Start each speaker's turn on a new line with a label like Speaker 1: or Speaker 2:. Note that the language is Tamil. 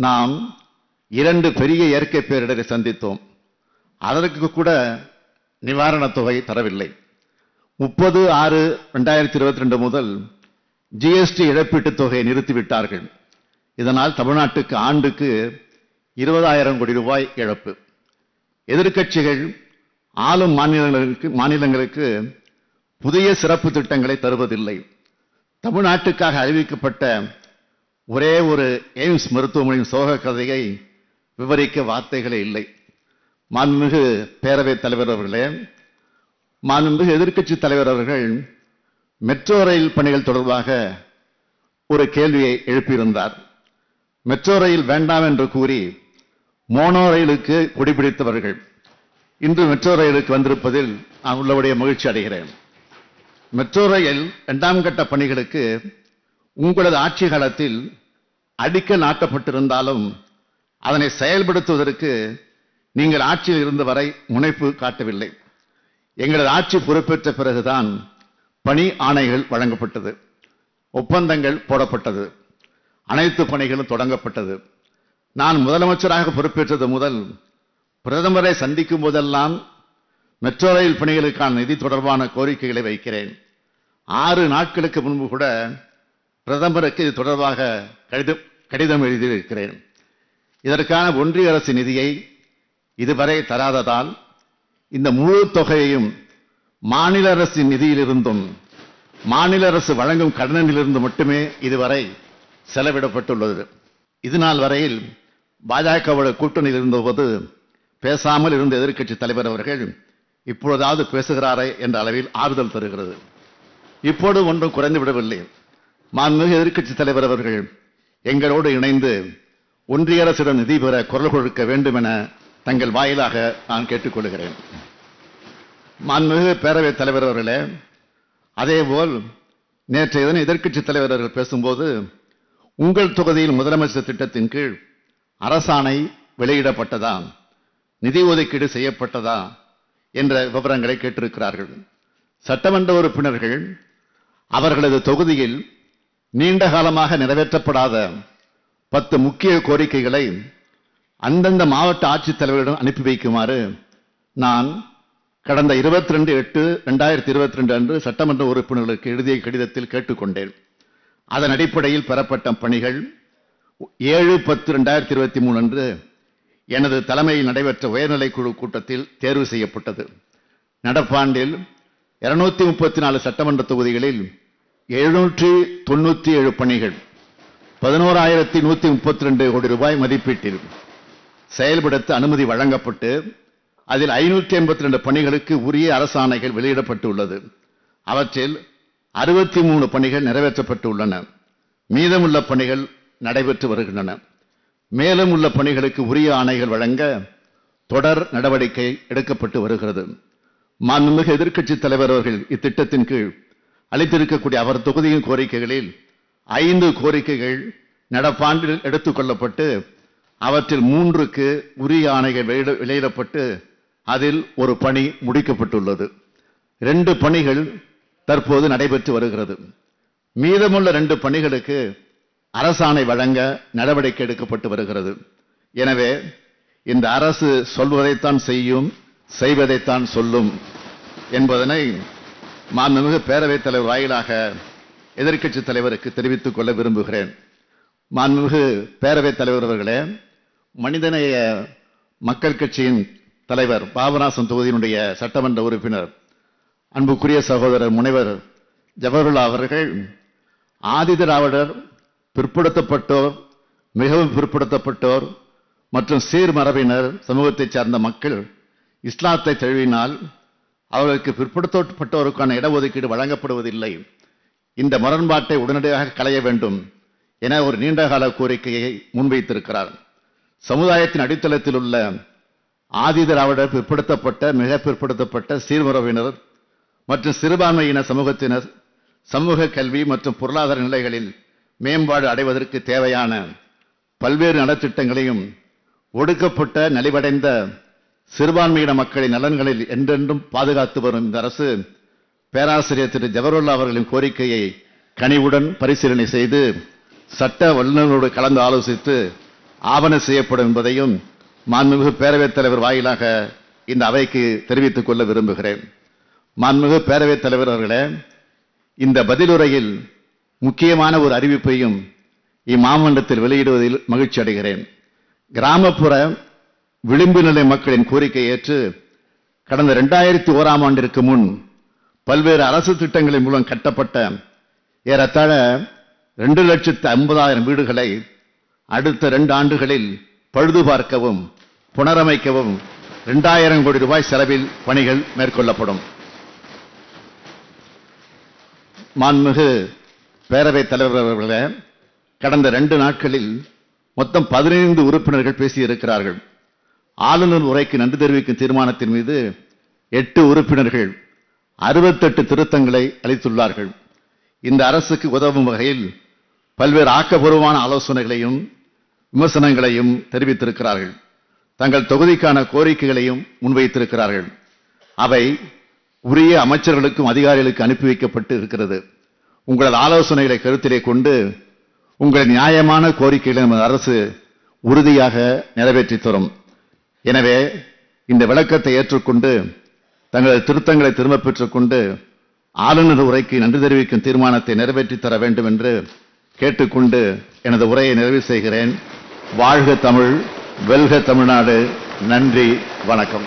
Speaker 1: நாம் இரண்டு பெரிய இயற்கை பேரிடரை சந்தித்தோம். அதற்கு கூட நிவாரணத் தொகை தரவில்லை. முப்பது ஆறு ரெண்டாயிரத்தி இருபத்தி ரெண்டு முதல் ஜிஎஸ்டி இழப்பீட்டுத் தொகையை நிறுத்திவிட்டார்கள். இதனால் தமிழ்நாட்டுக்கு ஆண்டுக்கு இருபதாயிரம் கோடி ரூபாய் இழப்பு. எதிர்க்கட்சிகள் ஆளும் மாநிலங்களுக்கு மாநிலங்களுக்கு புதிய சிறப்பு திட்டங்களை தருவதில்லை. தமிழ்நாட்டுக்காக அறிவிக்கப்பட்ட ஒரே ஒரு எய்ம்ஸ் மருத்துவமனையின் சோக கதையை விவரிக்க வார்த்தைகளே இல்லை. மாண்புமிகு பேரவைத் தலைவர் அவர்களே மாண்புமிகு எதிர்க்கட்சி தலைவர் அவர்கள் மெட்ரோ ரயில் பணிகள் தொடர்பாக ஒரு கேள்வியை எழுப்பியிருந்தார். மெட்ரோ ரயில் வேண்டாம் என்று கூறி மோனோ ரயிலுக்கு குடிபிடித்தவர்கள். இன்று மெட்ரோ ரயிலுக்கு வந்திருப்பதில் நான் உள்ளபடியே மகிழ்ச்சி அடைகிறேன். மெட்ரோ ரயில் இரண்டாம் கட்ட பணிகளுக்கு உங்களது ஆட்சி காலத்தில் அடிக்கல் நாட்டப்பட்டிருந்தாலும் அதனை செயல்படுத்துவதற்கு நீங்கள் ஆட்சியில் இருந்த வரை முனைப்பு காட்டவில்லை. எங்களது ஆட்சி பொறுப்பேற்ற பிறகுதான் பணி ஆணைகள் வழங்கப்பட்டது. ஒப்பந்தங்கள் போடப்பட்டது. அனைத்து பணிகளும் தொடங்கப்பட்டது. நான் முதலமைச்சராக பொறுப்பேற்றது முதல் பிரதமரை சந்திக்கும் போதெல்லாம் மெட்ரோ ரயில் பணிகளுக்கான நிதி தொடர்பான கோரிக்கைகளை வைக்கிறேன். ஆறு நாட்களுக்கு முன்பு கூட பிரதமருக்கு இது தொடர்பாக கடிதம் கடிதம் எழுதியிருக்கிறேன். இதற்கான ஒன்றிய அரசு நிதியை இதுவரை தராததால் இந்த முழு தொகையையும் மாநில அரசின் நிதியிலிருந்தும் மாநில அரசு வழங்கும் கடனிலிருந்து மட்டுமே இதுவரை செலவிடப்பட்டுள்ளது. இதுநாள் வரையில் பாஜகவோட கூட்டணியில் இருந்தபோது பேசாமல் இருந்த எதிர்க்கட்சி தலைவர் அவர்கள் இப்பொழுதாவது பேசுகிறாரே என்ற அளவில் ஆறுதல் தருகிறது. இப்போது ஒன்றும் குறைந்து விடவில்லை மாண்புமிகு எதிர்க்கட்சி தலைவர் அவர்கள் எங்களோடு இணைந்து ஒன்றிய அரசிடம் நிதி பெற குரல் கொடுக்க வேண்டும் என தங்கள் வாயிலாக நான் கேட்டுக்கொள்கிறேன். மாண்புமிகு பேரவைத் தலைவர் அவர்களே அதேபோல் நேற்றைய தினம் எதிர்க்கட்சி தலைவர் அவர்கள் பேசும்போது உங்கள் தொகுதியில் முதலமைச்சர் திட்டத்தின் கீழ் அரசாணை வெளியிடப்பட்டதா நிதி ஒதுக்கீடு செய்யப்பட்டதா என்ற விவரங்களை கேட்டிருக்கிறார்கள். சட்டமன்ற உறுப்பினர்கள் அவர்களது தொகுதியில் நீண்ட காலமாக நிறைவேற்றப்படாத பத்து முக்கிய கோரிக்கைகளை அந்தந்த மாவட்ட ஆட்சித்தலைவரிடம் அனுப்பி வைக்குமாறு நான் கடந்த இருபத்தி ரெண்டு எட்டு ரெண்டாயிரத்தி இருபத்தி ரெண்டு அன்று சட்டமன்ற உறுப்பினர்களுக்கு எழுதிய கடிதத்தில் கேட்டுக்கொண்டேன். அதன் அடிப்படையில் பெறப்பட்ட பணிகள் ஏழு பத்து ரெண்டாயிரத்தி இருபத்தி மூணு அன்று எனது தலைமையில் நடைபெற்ற உயர்நிலைக் குழு கூட்டத்தில் தேர்வு செய்யப்பட்டது. நடப்பாண்டில் இருநூத்தி முப்பத்தி நாலு சட்டமன்ற தொகுதிகளில் எழுநூற்றி தொண்ணூத்தி ஏழு பணிகள். பதினோராயிரத்தி நூத்தி முப்பத்தி ரெண்டு கோடி ரூபாய் மதிப்பீட்டில் செயல்படுத்த அனுமதி வழங்கப்பட்டு அதில் ஐநூற்றி எண்பத்தி ரெண்டு பணிகளுக்கு உரிய அரசாணைகள் வெளியிடப்பட்டுள்ளது. அவற்றில் அறுபத்தி மூணு பணிகள் நிறைவேற்றப்பட்டுள்ளன. மீதமுள்ள பணிகள் நடைபெற்று வருகின்றன. மேலும் உள்ள பணிகளுக்கு உரிய ஆணைகள் வழங்க தொடர் நடவடிக்கை எடுக்கப்பட்டு வருகிறது. மாண்புமிகு எதிர்க்கட்சி தலைவர் அவர்கள் இத்திட்டத்தின் கீழ் அளித்திருக்கக்கூடிய அவர் தொகுதியின் கோரிக்கைகளில் ஐந்து கோரிக்கைகள் நடப்பாண்டில் எடுத்துக் கொள்ளப்பட்டு அவற்றில் மூன்றுக்கு உரிய ஆணைகள் வெளியிடப்பட்டு அதில் ஒரு பணி முடிக்கப்பட்டுள்ளது. ரெண்டு பணிகள் தற்போது நடைபெற்று வருகிறது. மீதமுள்ள ரெண்டு பணிகளுக்கு அரசாணை வழங்க நடவடிக்கை எடுக்கப்பட்டு வருகிறது. எனவே இந்த அரசு சொல்வதைத்தான் செய்யும் செய்வதைத்தான் சொல்லும் என்பதனை மாண்புமிகு பேரவைத் தலைவர் வாயிலாக எதிர்க்கட்சி தலைவருக்கு தெரிவித்துக் கொள்ள விரும்புகிறேன். மாண்புமிகு பேரவைத் தலைவர் அவர்களே மனிதநேய மக்கள் கட்சியின் தலைவர் பாபநாசம் தொகுதியினுடைய சட்டமன்ற உறுப்பினர் அன்புக்குரிய சகோதரர் முனைவர் ஜவஹர்லா அவர்கள் ஆதி திராவிடர் பிற்படுத்தப்பட்டோர் மிகவும் பிற்படுத்தப்பட்டோர் மற்றும் சீர்மரபினர் சமூகத்தைச் சார்ந்த மக்கள் இஸ்லாத்தை தழுவினால் அவர்களுக்கு பிற்படுத்தப்பட்டோருக்கான இடஒதுக்கீடு வழங்கப்படுவதில்லை. இந்த முரண்பாட்டை உடனடியாக களைய வேண்டும் என ஒரு நீண்டகால கோரிக்கையை முன்வைத்திருக்கிறார். சமுதாயத்தின் அடித்தளத்தில் உள்ள ஆதி திராவிடர் பிற்படுத்தப்பட்ட மிக பிற்படுத்தப்பட்ட சீர்மரபினர் மற்றும் சிறுபான்மையின சமூகத்தினர் சமூக கல்வி மற்றும் பொருளாதார நிலைகளில் மேம்பாடு அடைவதற்கு தேவையான பல்வேறு நலத்திட்டங்களையும் ஒடுக்கப்பட்ட நலிவடைந்த சிறுபான்மையின மக்களின் நலன்களில் என்றென்றும் பாதுகாத்து வரும் இந்த அரசு பேராசிரியர் திரு ஜவஹர்லா அவர்களின் கோரிக்கையை கனிவுடன் பரிசீலனை செய்து சட்ட வல்லுநர்களோடு கலந்து ஆலோசித்து ஆவண செய்யப்படும் என்பதையும் மாண்புமிகு பேரவைத் தலைவர் வாயிலாக இந்த அவைக்கு தெரிவித்துக் கொள்ள விரும்புகிறேன். மாண்புமிகு பேரவைத் தலைவர் அவர்களே இந்த பதிலுரையில் முக்கியமான ஒரு அறிவிப்பையும் இம்மாமண்டத்தில் வெளியிடுவதில் மகிழ்ச்சி அடைகிறேன் கிராமப்புற விளிம்பு நிலை மக்களின் கோரிக்கை ஏற்று கடந்த இரண்டாயிரத்தி ஓராம் ஆண்டிற்கு முன் பல்வேறு அரசு திட்டங்களின் மூலம் கட்டப்பட்ட ஏறத்தாழ ரெண்டு லட்சத்து ஐம்பதாயிரம் வீடுகளை அடுத்த ரெண்டு ஆண்டுகளில் பழுது பார்க்கவும் புனரமைக்கவும் இரண்டாயிரம் கோடி ரூபாய் செலவில் பணிகள் மேற்கொள்ளப்படும். மாண்புமிகு பேரவைத் தலைவர் அவர்களே கடந்த ரெண்டு நாட்களில் மொத்தம் பதினைந்து உறுப்பினர்கள் பேசியிருக்கிறார்கள். ஆளுநர் உரைக்கு நன்றி தெரிவிக்கும் தீர்மானத்தின் மீது எட்டு உறுப்பினர்கள் அறுபத்தெட்டு திருத்தங்களை அளித்துள்ளார்கள். இந்த அரசுக்கு உதவும் வகையில் பல்வேறு ஆக்கப்பூர்வமான ஆலோசனைகளையும் விமர்சனங்களையும் தெரிவித்திருக்கிறார்கள். தங்கள் தொகுதிக்கான கோரிக்கைகளையும் முன்வைத்திருக்கிறார்கள். அவை உரிய அமைச்சர்களுக்கும் அதிகாரிகளுக்கு அனுப்பி வைக்கப்பட்டு இருக்கிறது. உங்களது ஆலோசனைகளை கருத்திலே கொண்டு உங்கள் நியாயமான கோரிக்கைகளை நமது அரசு உறுதியாக நிறைவேற்றி தரும். எனவே இந்த விளக்கத்தை ஏற்றுக்கொண்டு தங்களது திருத்தங்களை திரும்பப் பெற்றுக்கொண்டு ஆளுநர் உரைக்கு நன்றி தெரிவிக்கும் தீர்மானத்தை நிறைவேற்றி தர வேண்டும் என்று கேட்டுக்கொண்டு எனது உரையை நிறைவு செய்கிறேன். வாழ்க தமிழ் வெல்க தமிழ்நாடு. நன்றி வணக்கம்.